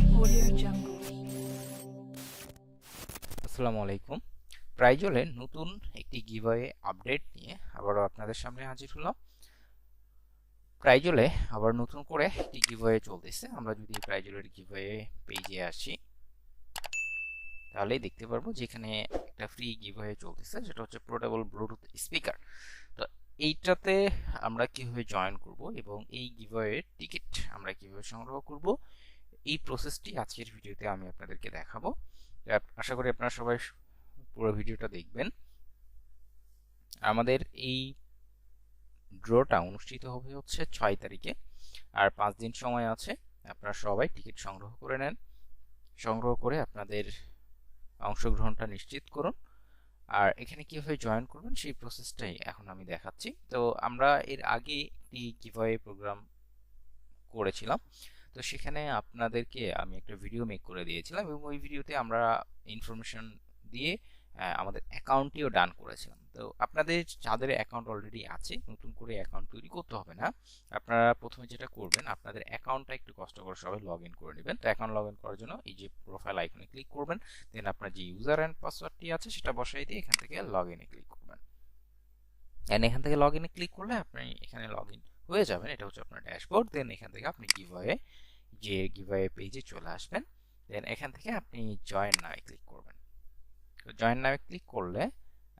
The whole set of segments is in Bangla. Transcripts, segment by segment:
Audio Jungle. আসসালামু আলাইকুম। প্রাইজলের নতুন একটি গিভওয়ে আপডেট নিয়ে আবারও আপনাদের সামনে হাজির হলাম। প্রাইজলে আবার নতুন করে একটি গিভওয়ে চলতেছে। আমরা যদি প্রাইজলের গিভওয়ে পেজে আসি তাহলেই দেখতে পারব যেখানে একটা ফ্রি গিভওয়ে চলতেছে সেটা হচ্ছে পোর্টেবল ব্লুটুথ স্পিকার তো এইটাতে আমরা কীভাবে জয়েন করব এবং এই গিভওয়ের টিকিট আমরা কীভাবে সংগ্রহ করব এই প্রসেসটি আজকের ভিডিওতে আমি আপনাদেরকে দেখাবো। আশা করি আপনারা সবাই পুরো ভিডিওটা দেখবেন। আমাদের এই ড্রটা অনুষ্ঠিত হবে হচ্ছে ছয় তারিখে। আর পাঁচ দিন সময় আছে। আপনারা সবাই টিকিট সংগ্রহ করে নেন। সংগ্রহ করে আপনাদের অংশগ্রহণটা নিশ্চিত করুন। আর এখানে কীভাবে জয়েন করবেন সেই প্রসেসটাই এখন আমি দেখাচ্ছি। তো আমরা এর আগে একটি গিভওয়ে প্রোগ্রাম করেছিলাম। তো সেখানে আপনাদেরকে আমি একটা ভিডিও মেক করে দিয়েছিলাম এবং ওই ভিডিওতে আমরা ইনফরমেশন দিয়ে আমাদের অ্যাকাউন্টটিও ডান করেছিলাম। তো আপনাদের যাদের অ্যাকাউন্ট অলরেডি আছে, নতুন করে অ্যাকাউন্ট তৈরি করতে হবে না, আপনারা প্রথমে যেটা করবেন, আপনাদের অ্যাকাউন্টটা একটু কষ্ট করে সবাই লগ ইন করে নেবেন। তো অ্যাকাউন্ট লগ ইন করার জন্য এই যে প্রোফাইল আইকনে ক্লিক করবেন দেন আপনার যে ইউজার অ্যান্ড পাসওয়ার্ডটি আছে সেটা বসাই দিয়ে এখান থেকে লগ ইনে ক্লিক করবেন। এখান থেকে লগ ইনে ক্লিক করলে আপনি এখানে লগ ইন হয়ে যাবেন এটা হচ্ছে আপনার ড্যাশবোর্ড দেন এখান থেকে আপনি গিভওয়ে যে গিভওয়ে পেজে চলে আসবেন দেন এখান থেকে আপনি জয়েন নামে ক্লিক করবেন। তো জয়েন নামে ক্লিক করলে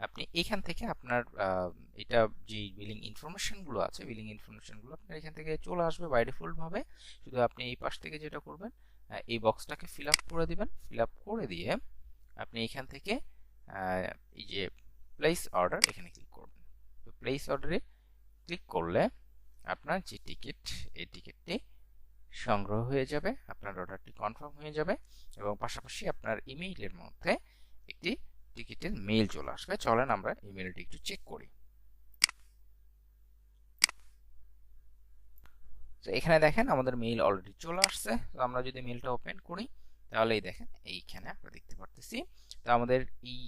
আপনি এখান থেকে আপনার এটা যে বিলিং ইনফরমেশনগুলো আছে বিলিং ইনফরমেশনগুলো আপনার এখান থেকে চলে আসবে বাই শুধু আপনি এই পাশ থেকে যেটা করবেন এই বক্সটাকে ফিল আপ করে দিবেন। ফিল আপ করে দিয়ে আপনি এখান থেকে এই যে প্লেস অর্ডার এখানে ক্লিক করবেন। তো প্লেস অর্ডারে ক্লিক করলে আপনার যে টিকিট এই টিকিটটি সংগ্রহ হয়ে যাবে, আপনার অর্ডারটি কনফার্ম হয়ে যাবে এবং পাশাপাশি আপনার ইমেইলের মধ্যে একটি টিকিটের মেইল চলে আসবে। চলেন আমরা ইমেইলটি একটু চেক করি। তো এখানে দেখেন আমাদের মেইল অলরেডি চলে আসছে। তো আমরা যদি মেইলটা ওপেন করি, তাহলেই দেখেন এইখানে আমরা দেখতে পারতেছি। তো আমাদের এই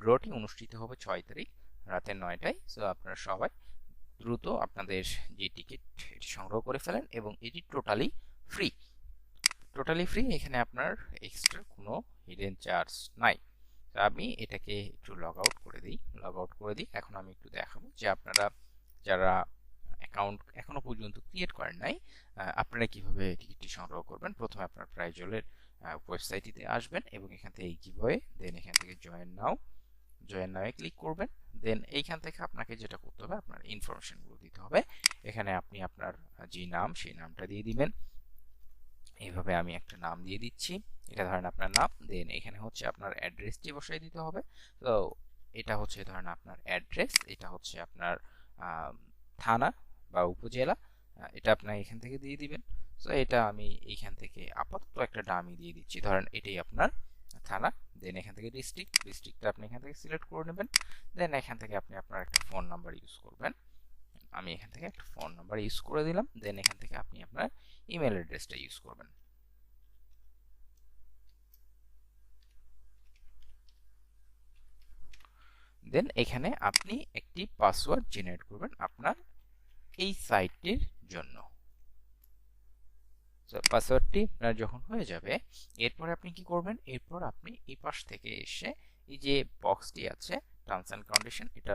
ড্রটি অনুষ্ঠিত হবে ছয় তারিখ, রাতের নয়টায়। সো আপনারা সবাই দ্রুত আপনাদের যে টিকিট এটি সংগ্রহ করে ফেলেন এবং এটি টোটালি ফ্রি টোটালি ফ্রি এখানে আপনার এক্সট্রা কোনো হিডেন চার্জ নাই। তো আমি এটাকে একটু লগ আউট করে দিই লগ আউট করে দিই। এখন আমি একটু দেখাবো যে আপনারা যারা অ্যাকাউন্ট এখনও পর্যন্ত ক্রিয়েট করেন নাই আপনারা কীভাবে টিকিটটি সংগ্রহ করবেন? প্রথমে আপনার প্রাইজলের ওয়েবসাইটটিতে আসবেন এবং এখান থেকে গিভওয়ে দেন এখান থেকে join now join now click করবেন। দেন এইখান থেকে আপনাকে যেটা করতে হবে, আপনার ইনফরমেশনগুলো দিতে হবে। এখানে আপনি আপনার যে নাম, সেই নামটা দিয়ে দিবেন। এইভাবে আমি একটা নাম দিয়ে দিচ্ছি। এটা ধরেন আপনার নাম, দেন এখানে হচ্ছে আপনার অ্যাড্রেসটি বসাই দিতে হবে। তো এটা হচ্ছে, ধরেন আপনার অ্যাড্রেস এটা হচ্ছে আপনার থানা বা উপজেলা এটা আপনার এখান থেকে দিয়ে দিবেন। তো এটা আমি এইখান থেকে আপাতত একটা ডামি দিয়ে দিচ্ছি। ধরেন এটাই আপনার থানা দেন এখান থেকে ডিস্ট্রিক্ট ডিস্ট্রিক্টটা আপনি এখান থেকে সিলেক্ট করে নেবেন দেন এখান থেকে আপনি আপনার একটা ফোন নাম্বার ইউজ করবেন। আমি এখান থেকে একটা ফোন নাম্বার ইউজ করে দিলাম দেন এখান থেকে আপনি আপনার ইমেল অ্যাড্রেসটা ইউজ করবেন। দেন এখানে আপনি একটি পাসওয়ার্ড জেনারেট করবেন আপনার এই সাইটটির জন্য। পাসওয়ার্ডটি আপনার যখন হয়ে যাবে, এরপর আপনি কি করবেন? এরপর আপনি এই পাশ থেকে এসে এই যে বক্সটি আছে টার্মস অ্যান্ড কন্ডিশন এটা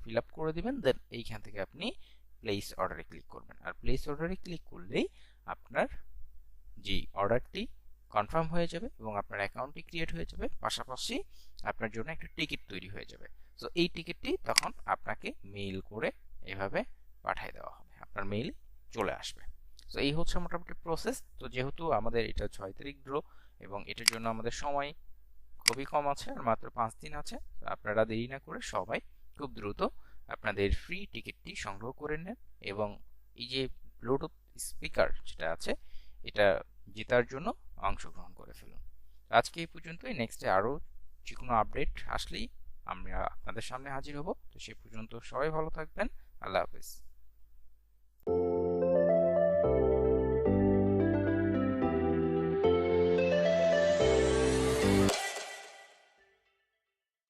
ফিল আপ করে দেবেন দেন এইখান থেকে আপনি প্লেস অর্ডারে ক্লিক করবেন। আর প্লেস অর্ডারে ক্লিক করলেই আপনার যে অর্ডারটি কনফার্ম হয়ে যাবে এবং আপনার অ্যাকাউন্টটি ক্রিয়েট হয়ে যাবে। পাশাপাশি আপনার জন্য একটা টিকিট তৈরি হয়ে যাবে। সো এই টিকিটটি তখন আপনাকে মেইল করে এভাবে পাঠিয়ে দেওয়া হবে। আপনার মেইল চলে আসবে। সো এই হচ্ছে মোটামুটি প্রসেস তো যেহেতু আমাদের এটা ছয় তারিখ ড্র এবং এটার জন্য আমাদের সময় খুবই কম আছে আর মাত্র পাঁচ দিন আছে, তো আপনারা দেরি না করে সবাই খুব দ্রুত আপনাদের ফ্রি টিকিটটি সংগ্রহ করে নেন এবং এই যে ব্লুটুথ স্পিকার যেটা আছে, এটা জেতার জন্য অংশগ্রহণ করে ফেলুন। আজকে এই পর্যন্তই। নেক্সটে আরও যে কোনো আপডেট আসলেই আমরা আপনাদের সামনে হাজির হব। তো সে পর্যন্ত সবাই ভালো থাকবেন। আল্লাহ হাফেজ।